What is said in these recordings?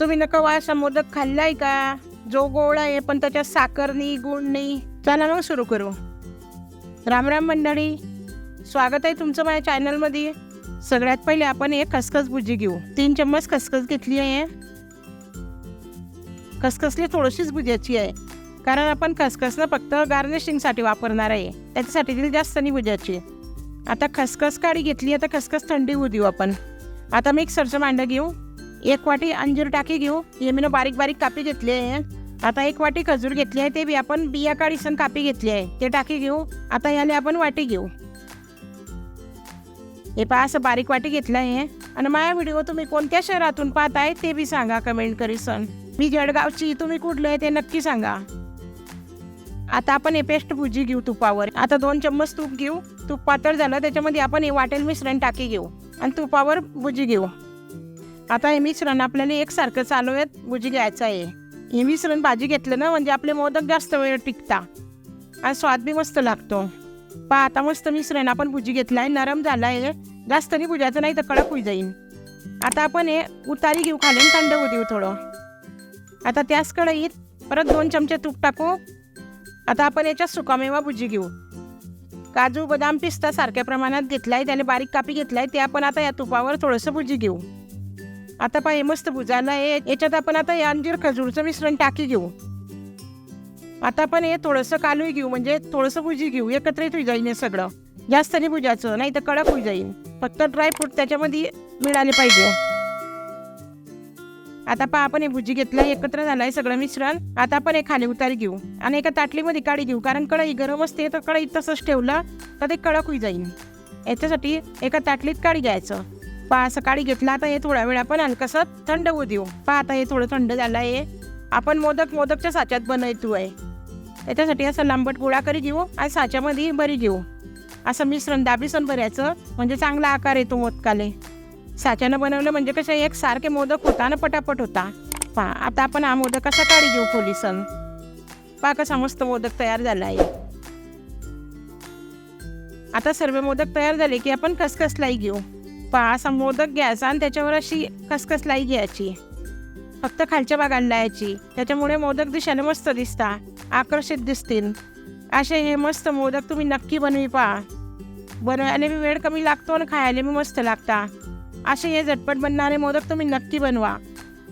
तुम्ही नका वासा मोदक खाल्लाय का? जो गोड आहे पण त्याच्यात साखर नाही गुण नाही. चला मग सुरू करू. राम राम मंडळी. स्वागत आहे तुमचं माझ्या चॅनलमध्ये. सगळ्यात पहिले आपण एक खसखस भुजी घेऊ. तीन चम्मच खसखस घेतली आहे. खसखसली थोडीशीच भुज्याची आहे. कारण आपण खसखसनं फक्त गार्निशिंगसाठी वापरणार आहे. त्याच्यासाठी ती जास्त नाही भुजाची आता खसखस काडी घेतली आता खसखस थंडी होऊ देऊ आपण. आता मिक्सरचं मांडं घेऊ. एक वाटी अंजीर टाकी घेऊ. हे मी बारीक बारीक कापी घेतली आहे. आता एक वाटी खजूर घेतली आहे. ते बी आपण बिया काढीसन कापी घेतली आहे. ते टाकी घेऊ. आता ह्याने आपण वाटी घेऊ. हे पहा असं बारीक वाटी घेतलं आहे. आणि माझा व्हिडिओ तुम्ही कोणत्या शहरातून पाहताय ते बी सांगा कमेंट करीसन मी जळगावची तुम्ही कुठलं आहे ते नक्की सांगा. आता आपण हे पेस्ट भुजी घेऊ तुपावर. आता दोन चम्मच तूप घेऊ. तूप पातळ झालं त्याच्यामध्ये आपण हे वाटेल मिश्रण टाकी घेऊ. आणि तुपावर भुजी घेऊ. आता हे मिश्रण आपल्याला एकसारखं चालू आहेत भुजी घ्यायचं आहे. हे मिश्रण भाजी घेतलं ना म्हणजे आपले मोदक जास्त वेळ टिकता. आणि स्वाद बी मस्त लागतो. पहा आता मस्त मिश्रण आपण भुजी घेतला आहे नरम झाला आहे जास्त नाही भुजायचं नाही तर कडक होई जाईल आता आपण हे उतारी घेऊ खाली थंड होऊ देऊ थोडं. आता त्याच कढईत परत दोन चमचे तूप टाकू. आता आपण याच्यात सुकामेवा भुजी घेऊ. काजू बदाम पिस्ता सारख्या प्रमाणात घेतला आहे त्याने बारीक कापी घेतलाय ते आपण आता या तुपावर थोडंसं भुजी घेऊ. आता पहा हे मस्त भुजायला आहे. याच्यात आपण आता हे अंजीर खजूरचं मिश्रण टाकी घेऊ. आता आपण हे थोडंसं कालवी घेऊ म्हणजे थोडंसं भुजी घेऊ एकत्रित होई जाईन हे सगळं. जास्त नाही भुजायचं नाही तर कडक होई जाईन. फक्त ड्रायफ्रूट त्याच्यामध्ये मिळाले पाहिजे. आता पहा आपण हे भुजी घेतलं एकत्र झालं आहे सगळं मिश्रण. आता आपण हे खाली उतारी घेऊ. आणि एका ताटलीमध्ये काढी घेऊ कारण कढई गरम असते तर कढई तसंच ठेवलं तर ते कडक होई जाईन. याच्यासाठी एका ताटलीत काढी घ्यायचं. पहा असं घेतला आता हे थोड्या वेळ आपण हलकसं थंड होऊ देऊ. पहा आता हे थोडं थंड झालं आहे. आपण मोदक मोदकच्या साच्यात बनवतो आहे त्याच्यासाठी असं लांबट गोळा करी घेऊ आणि साच्यामध्ये बरी घेऊ. असं मिश्रण दाबीसन भरायचं. म्हणजे चांगला आकार येतो मोदकाले. साच्यानं बनवलं म्हणजे कसं एक सारखे मोदक होता ना पटापट होता. पहा आता आपण हा मोदक कसा काढी घेऊ पोलिसन पहा कसा मस्त मोदक तयार झाला आहे. आता सर्व मोदक तयार झाले की आपण खसखसलाई घेऊ. असा मोदक घ्यायचा आणि त्याच्यावर अशी खसखसलाई घ्यायची. फक्त खालच्या भागाला लावायची त्याच्यामुळे मोदक दिशाने मस्त दिसता. आकर्षित दिसतील. असे हे मस्त मोदक तुम्ही नक्की बनवी पहा. बनवायला बी वेळ कमी लागतो आणि खायला बी मस्त लागता. असे हे झटपट बनणारे मोदक तुम्ही नक्की बनवा.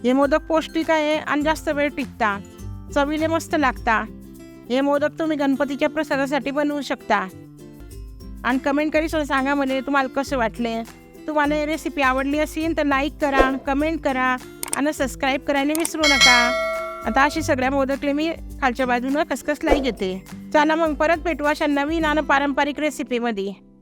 हे मोदक पौष्टिक आहे आणि जास्त वेळ टिकता. चवीने मस्त लागता. हे मोदक तुम्ही गणपतीच्या प्रसादासाठी बनवू शकता. आणि कमेंट करी सांगा मला तुम्हाला कसं वाटले? तुम्हाला ही रेसिपी आवडली असेल तर लाईक करा कमेंट करा आणि सबस्क्राईब करायला विसरू नका. आता अशी सगळ्या मोदकले मी खालच्या बाजूनं खसखस लाई घेते. चला मग परत भेटू अशा नवीन आणि पारंपरिक रेसिपीमध्ये